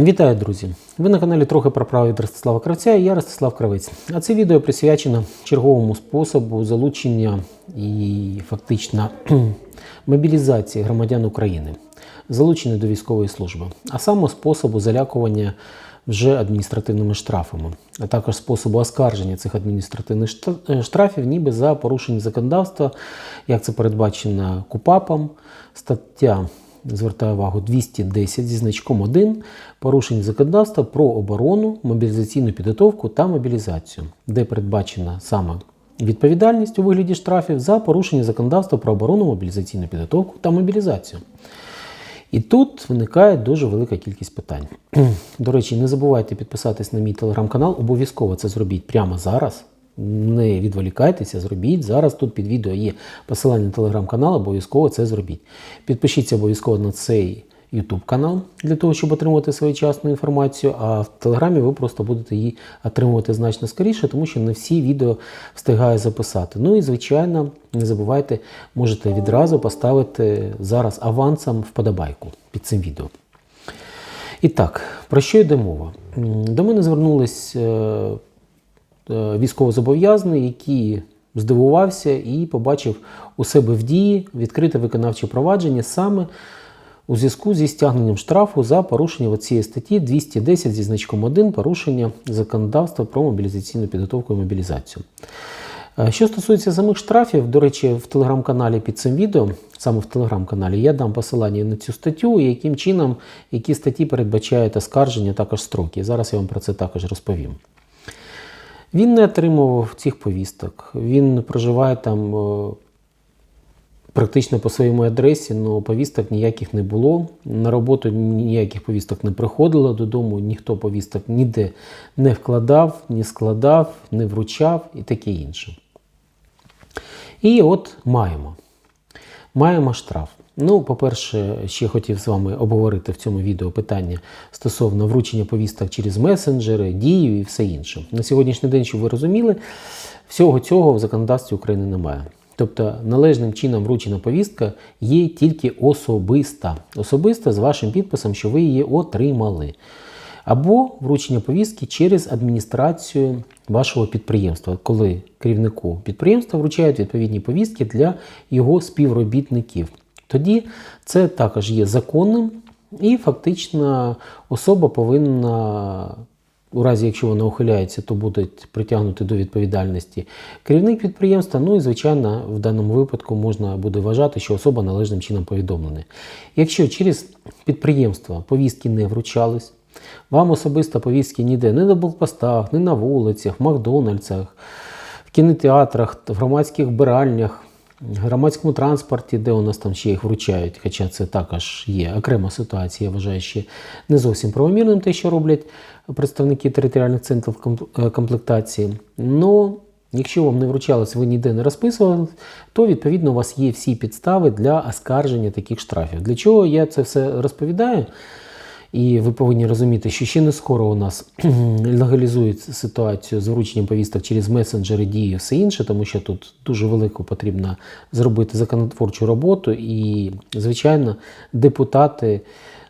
Вітаю, друзі! Ви на каналі трохи про право від Ростислава Кравця і я Ростислав Кравець. А це відео присвячено черговому способу залучення і фактично мобілізації громадян України, залучення до військової служби, а саме способу залякування вже адміністративними штрафами, а також способу оскарження цих адміністративних е, штрафів, ніби за порушення законодавства, як це передбачено КУПАПом, стаття звертаю увагу 210 зі значком 1 порушення законодавства про оборону, мобілізаційну підготовку та мобілізацію, де передбачена саме відповідальність у вигляді штрафів за порушення законодавства про оборону, мобілізаційну підготовку та мобілізацію. І тут виникає дуже велика кількість питань. До речі, не забувайте підписатись на мій телеграм-канал, обов'язково це зробіть прямо зараз. Не відволікайтеся, зробіть. Зараз тут під відео є посилання на телеграм-канал, обов'язково це зробіть. Підпишіться обов'язково на цей YouTube канал для того, щоб отримувати своєчасну інформацію, а в Телеграмі ви просто будете її отримувати значно скоріше, тому що не всі відео встигаю записати. Ну і звичайно, не забувайте, можете відразу поставити зараз авансом вподобайку під цим відео. І так, про що йде мова? До мене звернулись е, військовозобов'язаний, який здивувався і побачив у себе в дії відкрите виконавче провадження саме у зв'язку зі стягненням штрафу за порушення цієї статті 210 зі значком 1 порушення законодавства про мобілізаційну підготовку і мобілізацію. Е, Що стосується самих штрафів, до речі, в телеграм-каналі під цим відео, саме в телеграм-каналі, я дам посилання на цю статтю і яким чином, які статті передбачають оскарження, також строки. Зараз я вам про це також розповім. Він не отримував цих повісток. Він проживає там е, практично по своєму адресі, але повісток ніяких не було. На роботу ніяких повісток не приходило додому, ніхто повісток ніде не вкладав, не складав, не вручав і таке інше. І от маємо. Маємо штраф. Ну, по-перше, ще хотів з вами обговорити в цьому відео питання стосовно вручення повісток через месенджери, дію і все інше. На сьогоднішній день, щоб ви розуміли, всього цього в законодавстві України немає. Тобто належним чином вручена повістка є тільки особиста. Особиста з вашим підписом, що ви її отримали. Або вручення повістки через адміністрацію вашого підприємства, коли керівнику підприємства вручають відповідні повістки для його співробітників. Тоді це також є законним, і фактично особа повинна, у разі якщо вона ухиляється, то буде притягнути до відповідальності керівник підприємства. Ну і звичайно, в даному випадку можна буде вважати, що особа належним чином повідомлена. Якщо через підприємство повістки не вручались, вам особисто повістки ніде, не на блокпостах, не на вулицях, в Макдональдсах, в кінотеатрах, в громадських вбиральнях, в громадському транспорті, де у нас там ще їх вручають, хоча це також є окрема ситуація, я вважаю, ще не зовсім правомірним те, що роблять представники територіальних центрів е, комплектації. Но якщо вам не вручалось, ви ніде не розписували, то відповідно у вас є всі підстави для оскарження таких штрафів. Для чого я це все розповідаю? І ви повинні розуміти, що ще не скоро у нас легалізують ситуацію з врученням повісток через месенджери дії все інше, тому що тут дуже велику потрібно зробити законотворчу роботу. І, звичайно, депутати,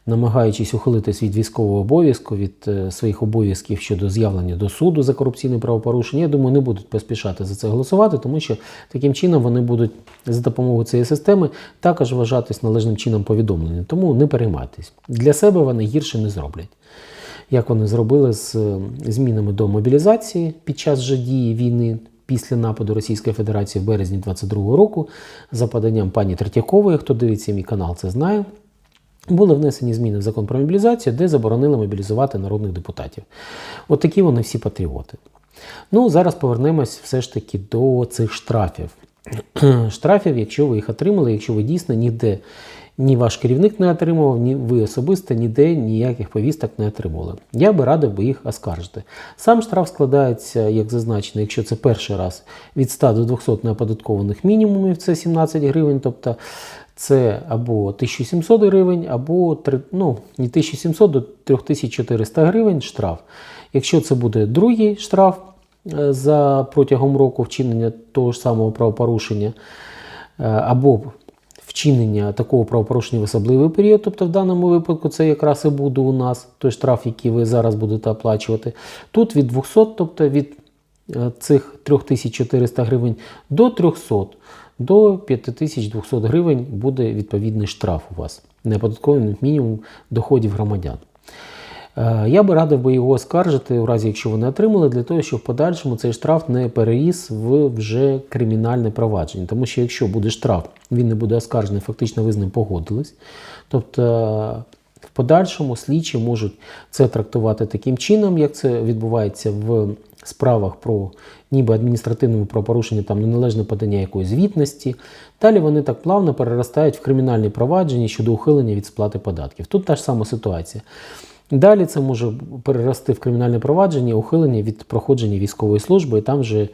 намагаючись ухилитись від військового обов'язку, від своїх обов'язків щодо з'явлення до суду за корупційне правопорушення, я думаю, не будуть поспішати за це голосувати, тому що таким чином вони будуть за допомогою цієї системи також вважатись належним чином повідомлення. Тому не переймайтесь. Для себе вони гірше не зроблять. Як вони зробили з е, змінами до мобілізації під час же дії війни після нападу Російської Федерації в березні 22-го року, за поданням пані Третьякової, хто дивиться мій канал, це знає. Були внесені зміни в закон про мобілізацію, де заборонили мобілізувати народних депутатів. От такі вони всі патріоти. Ну, зараз повернемось все ж таки до цих штрафів. штрафів, якщо ви їх отримали, якщо ви дійсно ніде ні ваш керівник не отримував, ні ви особисто ніде ніяких повісток не отримували. Я би радив би їх оскаржити. Сам штраф складається, як зазначено, якщо це перший раз від 100 до 200 неоподаткованих мінімумів, це 17 гривень. Тобто це або 1700 гривень, або ну, не 1700 до 3400 гривень штраф. Якщо це буде другий штраф е, за протягом року вчинення того ж самого правопорушення, е, або вчинення такого правопорушення в особливий період, тобто в даному випадку це якраз і буде у нас той штраф, який ви зараз будете оплачувати. Тут від 200, тобто від е, цих 3400 гривень до 300, до 5200 гривень буде відповідний штраф у вас, неоподаткований мінімум доходів громадян. Е, Я би радив би його оскаржити, у разі якщо ви не отримали, для того, щоб в подальшому цей штраф не переріс в вже кримінальне провадження. Тому що якщо буде штраф, він не буде оскаржений, фактично ви з ним погодились. Тобто в подальшому слідчі можуть це трактувати таким чином, як це відбувається в справах про ніби адміністративне правопорушення, там неналежне подання якоїсь звітності. Далі вони так плавно переростають в кримінальні провадження щодо ухилення від сплати податків. Тут та ж сама ситуація. Далі це може перерости в кримінальне провадження, ухилення від проходження військової служби, і там вже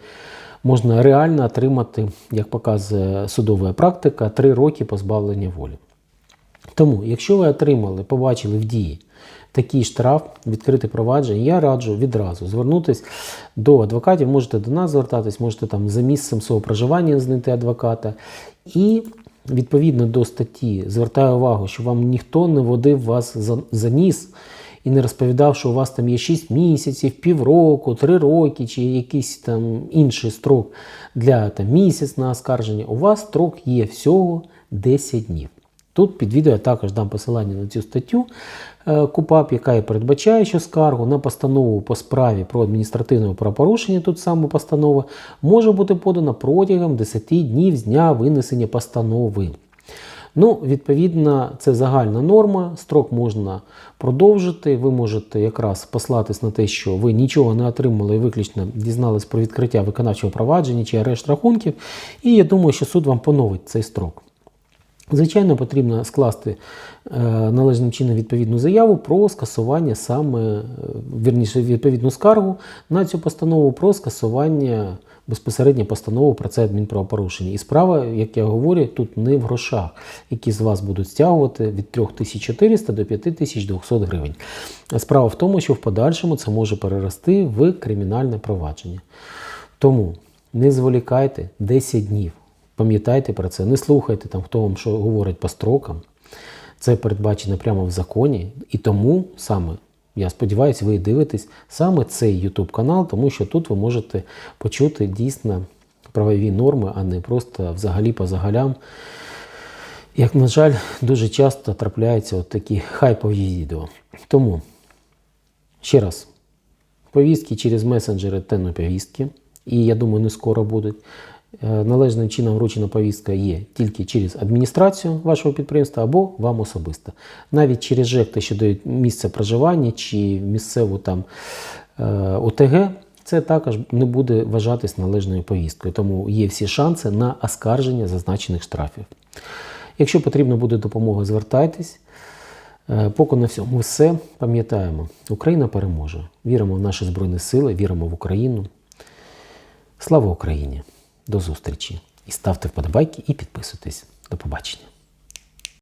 можна реально отримати, як показує судова практика, три роки позбавлення волі. Тому, якщо ви отримали, побачили в дії такий штраф, відкрите провадження, я раджу відразу звернутися до адвокатів. Можете до нас звертатись, можете там за місцем свого проживання знайти адвоката. І відповідно до статті звертаю увагу, що вам ніхто не водив вас за, за ніс і не розповідав, що у вас там є 6 місяців, півроку, 3 роки чи якийсь там інший строк для там, місяць на оскарження. У вас строк є всього 10 днів. Тут під відео я також дам посилання на цю статтю е, КУПАП, яка і передбачає, що скаргу на постанову по справі про адміністративне правопорушення, тут саме постанова, може бути подана протягом 10 днів з дня винесення постанови. Ну, відповідно, це загальна норма. Строк можна продовжити. Ви можете якраз послатись на те, що ви нічого не отримали і виключно дізнались про відкриття виконавчого провадження чи арешт рахунків. І я думаю, що суд вам поновить цей строк. Звичайно, потрібно скласти е, належним чином відповідну заяву про скасування саме, е, вірніше, відповідну скаргу на цю постанову про скасування безпосередньо постанови про це адмінправопорушення. І справа, як я говорю, тут не в грошах, які з вас будуть стягувати від 3400 до 5200 гривень. Справа в тому, що в подальшому це може перерости в кримінальне провадження. Тому не зволікайте 10 днів. Пам'ятайте про це, не слухайте там, хто вам що говорить по строкам. Це передбачено прямо в законі. І тому саме, я сподіваюся, ви дивитесь саме цей YouTube канал, тому що тут ви можете почути дійсно правові норми, а не просто взагалі по загалям. Як, на жаль, дуже часто трапляються от такі хайпові відео. Тому, ще раз, повістки через месенджери та повістки, і я думаю, не скоро будуть. Е, Належним чином вручена повістка є тільки через адміністрацію вашого підприємства або вам особисто. Навіть через ЖЕК, що дають місце проживання чи місцеву там е, ОТГ, це також не буде вважатись належною повісткою. Тому є всі шанси на оскарження зазначених штрафів. Якщо потрібна буде допомога, звертайтесь. Е, Поки на всьому все пам'ятаємо, Україна переможе. Віримо в наші Збройні Сили, віримо в Україну. Слава Україні! До зустрічі! І ставте вподобайки і підписуйтесь. До побачення!